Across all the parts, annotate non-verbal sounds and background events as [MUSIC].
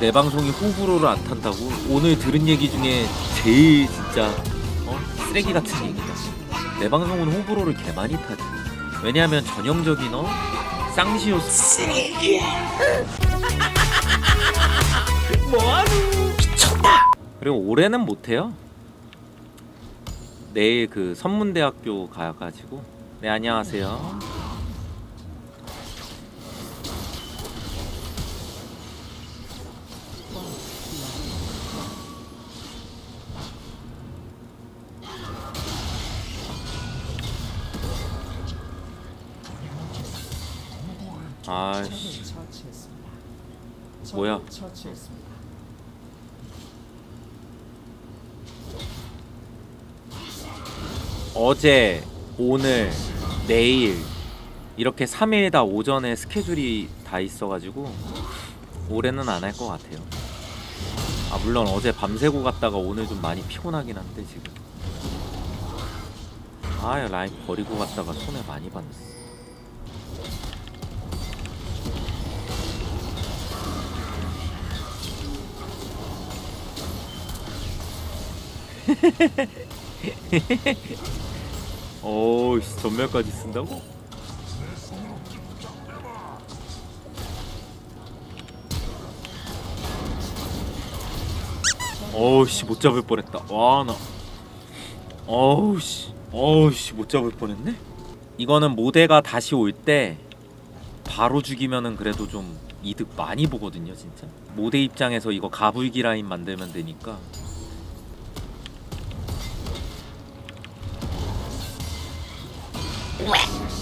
내 방송이 호불호를 안 탄다고? 오늘 들은 얘기 중에 제일 진짜 어? 쓰레기 같은 얘기다. 내 방송은 호불호를 개 많이 타지. 왜냐하면 전형적인 어? 쌍시오 쓰레기야. [LAUGHS] 뭐하노? 미쳤다. 그리고 올해는 못해요. 내일 그 선문대학교 가가지고 네 안녕하세요. 아씨 뭐야? 어제, 오늘, 내일 이렇게 3일 다 오전에 스케줄이 다 있어가지고 올해는 안 할 것 같아요. 아 물론 어제 밤새고 갔다가 오늘 좀 많이 피곤하긴 한데 지금. 아 라인 버리고 갔다가 손해 많이 봤네. [LAUGHS] 어우씨 전멸까지 쓴다고? 어우씨 못 잡을 뻔했다. 와나. 어우씨. 어우씨 못 잡을 뻔했네? 이거는 모대가 다시 올 때 바로 죽이면은 그래도 좀 이득 많이 보거든요 진짜. 모대 입장에서 이거 가불기 라인 만들면 되니까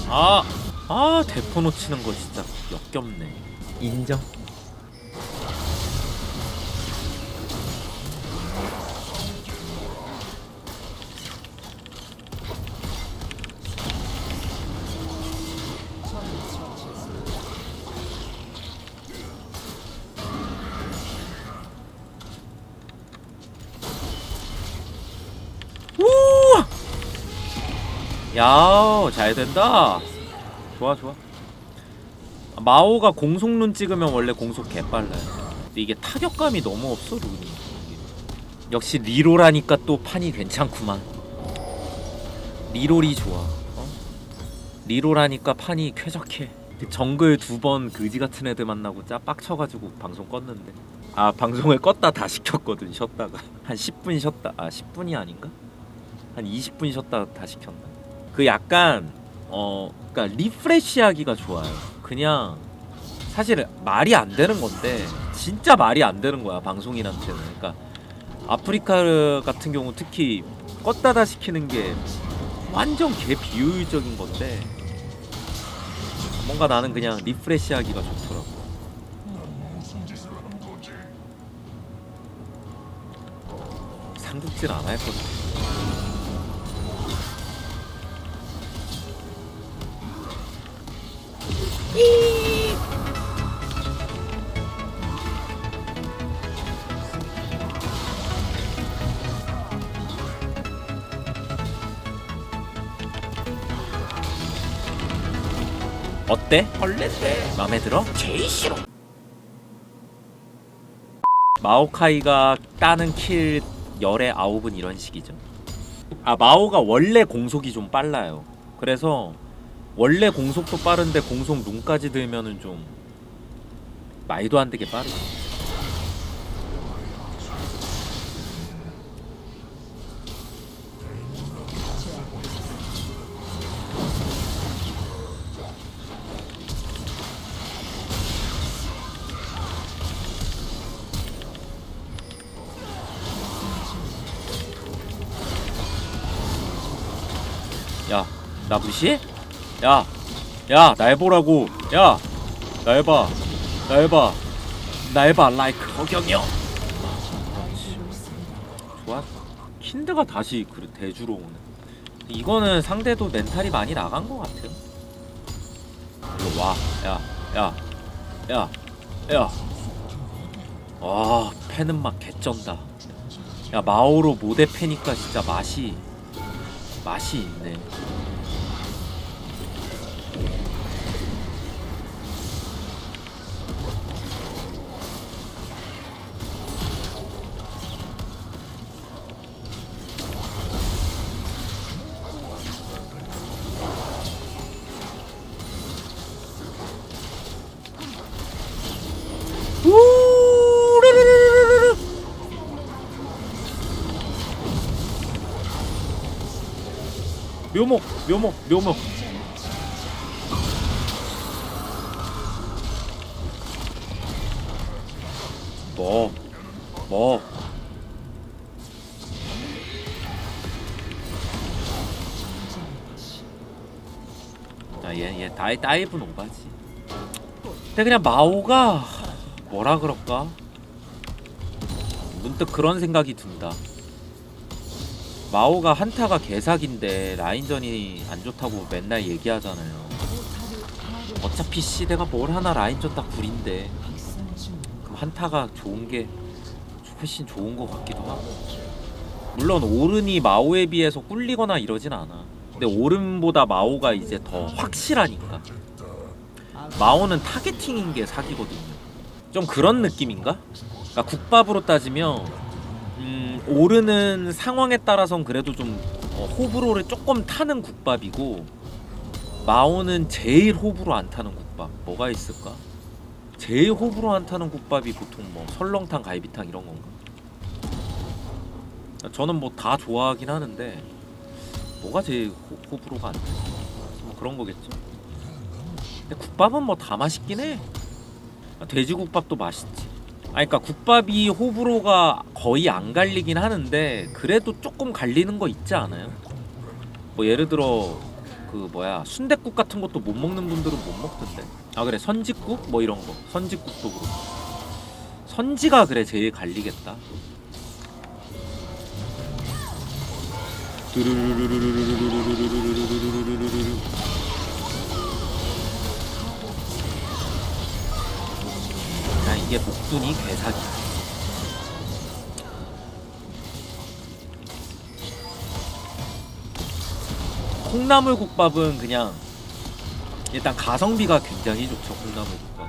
아, 아 대포 놓치는 거 진짜 역겹네. 인정. 야, 잘 된다. 좋아, 좋아. 마오가 공속룬 찍으면 원래 공속 개빨라요. 근데 이게 타격감이 너무 없어, 룬이. 역시 리롤하니까 또 판이 괜찮구만. 리롤이 좋아. 어? 리롤하니까 판이 쾌적해. 그 정글 두 번 그지 같은 애들 만나고 짜 빡쳐가지고 방송 껐는데. 아 방송을 껐다 다시 켰거든 쉬었다가 한 10분 쉬었다 아 10분이 아닌가? 한 20분 쉬었다 다시 켰나? 그 약간 어 그러니까 리프레시하기가 좋아요. 그냥 사실 말이 안 되는 건데 진짜 말이 안 되는 거야 방송인한테는. 그러니까 아프리카 같은 경우 특히 껐다다 시키는 게 완전 개 비효율적인 건데 뭔가 나는 그냥 리프레시하기가 좋더라고. 삼국질 안 할 거든. 어때? 벌레인데 마음에 들어? 제일 싫어. 마오카이가 따는 킬 열에 아홉은 이런 식이죠. 아 마오가 원래 공속이 좀 빨라요. 그래서 원래 공속도 빠른데 공속 룬까지 들면은 좀 말도 안 되게 빠르죠. 야, 나 무시해? 야, 야, 날 보라고. 야, 날 봐. 날 봐. 날 봐, 라이크 허경영. 좋아. 킨드가 다시 그 대주로 오네. 이거는 상대도 멘탈이 많이 나간 것 같아요. 이거 와, 야, 야, 야, 야. 와, 패는 맛 개쩐다. 야, 마오로 모대 패니까 진짜 맛이 맛이 있네. 묘목 묘목 묘목 뭐 뭐. 아, 얘, 얘 다이, 다이브는 오바지. 근데 그냥 마오가 뭐라 그럴까? 문득 그런 생각이 든다. 마오가 한타가 개사기인데 라인전이 안 좋다고 맨날 얘기하잖아요. 어차피 씨 내가 뭘 하나 라인전 딱 구린데. 그럼 한타가 좋은 게 훨씬 좋은 것 같기도 하고. 물론 오른이 마오에 비해서 꿀리거나 이러진 않아. 근데 오른보다 마오가 이제 더 확실하니까. 마오는 타겟팅인 게 사기거든요. 좀 그런 느낌인가? 그러니까 국밥으로 따지면 음, 오르는 상황에 따라선 그래도 좀 어, 호불호를 조금 타는 국밥이고 마오는 제일 호불호 안 타는 국밥 뭐가 있을까? 제일 호불호 안 타는 국밥이 보통 뭐 설렁탕, 갈비탕 이런 건가? 저는 뭐 다 좋아하긴 하는데 뭐가 제일 호, 호불호가 안 타지? 뭐 그런 거겠죠. 근데 국밥은 뭐 다 맛있긴 해. 돼지국밥도 맛있지. 아, 그러니까 국밥이 호불호가 거의 안 갈리긴 하는데 그래도 조금 갈리는 거 있지 않아요? 뭐 예를 들어 그 뭐야 순댓국 같은 것도 못 먹는 분들은 못 먹던데. 아 그래 선지국 뭐 이런 거 선지국도 그렇고 선지가 그래 제일 갈리겠다. 이게 목둔이 개사기. 콩나물 국밥은 그냥 일단 가성비가 굉장히 좋죠 콩나물 국밥.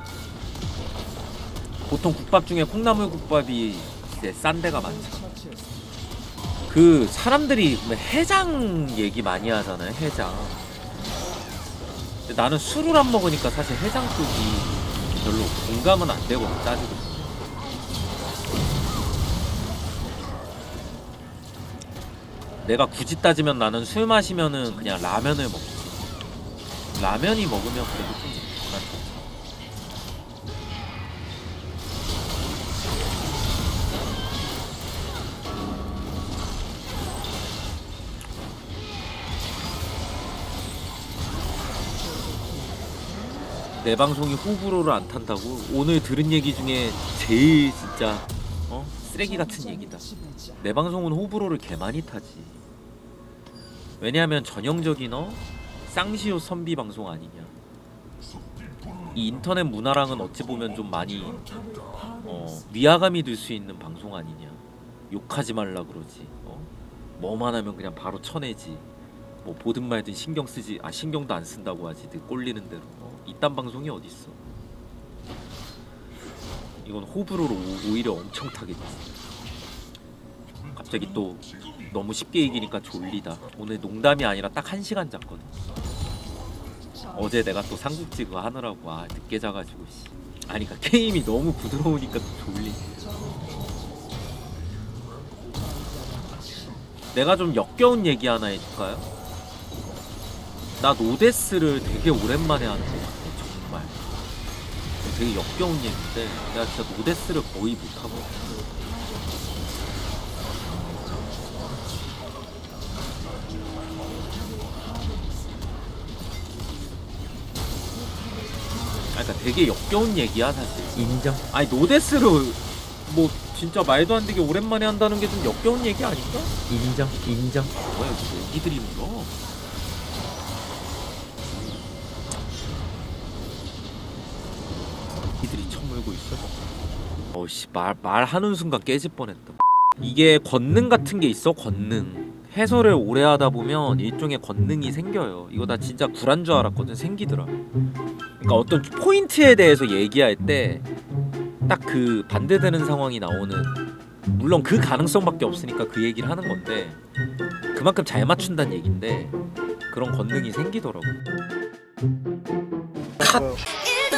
보통 국밥 중에 콩나물 국밥이 이제 싼 데가 많죠. 그 사람들이 뭐 해장 얘기 많이 하잖아요 해장. 나는 술을 안 먹으니까 사실 해장 쪽이 별로 공감은 안 되거든 따지고. 내가 굳이 따지면 나는 술 마시면은 그냥 라면을 먹지. 라면이 먹으면 그래도 좀 내 방송이 호불호를 안 탄다고 오늘 들은 얘기 중에 제일 진짜 어 쓰레기 같은 얘기다. 내 방송은 호불호를 개 많이 타지. 왜냐하면 전형적인 어 쌍시오 선비 방송 아니냐. 이 인터넷 문화랑은 어찌 보면 좀 많이 어 위화감이 들 수 있는 방송 아니냐. 욕하지 말라 그러지. 어 뭐만 하면 그냥 바로 쳐내지. 뭐 보든 말든 신경 쓰지. 아 신경도 안 쓴다고 하지. 늘 꼴리는 대로. 어? 이딴 방송이 어디 있어? 이건 호불호로 오- 오히려 엄청 타겠지. 갑자기 또 너무 쉽게 이기니까 졸리다. 오늘 농담이 아니라 딱 한 시간 잤거든. 어제 내가 또 삼국지 그거 하느라고 아 늦게 자가지고 씨. 아니 그러니까 게임이 너무 부드러우니까 또 졸리. 내가 좀 역겨운 얘기 하나 해줄까요? 나 노데스를 되게 오랜만에 하는 것 같아 정말. 되게 역겨운 얘기인데 내가 진짜 노데스를 거의 못하고 아, 그러니까 되게 역겨운 얘기야 사실. 인정. 아니 노데스를 뭐 진짜 말도 안 되게 오랜만에 한다는 게 좀 역겨운 얘기 아닌가? 인정. 인정. 뭐야 이거 애기들이 물어? 쳐물고 있어. 어씨 말 말하는 순간 깨질 뻔했다. 이게 권능 같은 게 있어 권능. 해설을 오래 하다 보면 일종의 권능이 생겨요. 이거 나 진짜 구란 줄 알았거든 생기더라. 그러니까 어떤 포인트에 대해서 얘기할 때 딱 그 반대되는 상황이 나오는 물론 그 가능성밖에 없으니까 그 얘기를 하는 건데 그만큼 잘 맞춘다는 얘긴데 그런 권능이 생기더라고. 일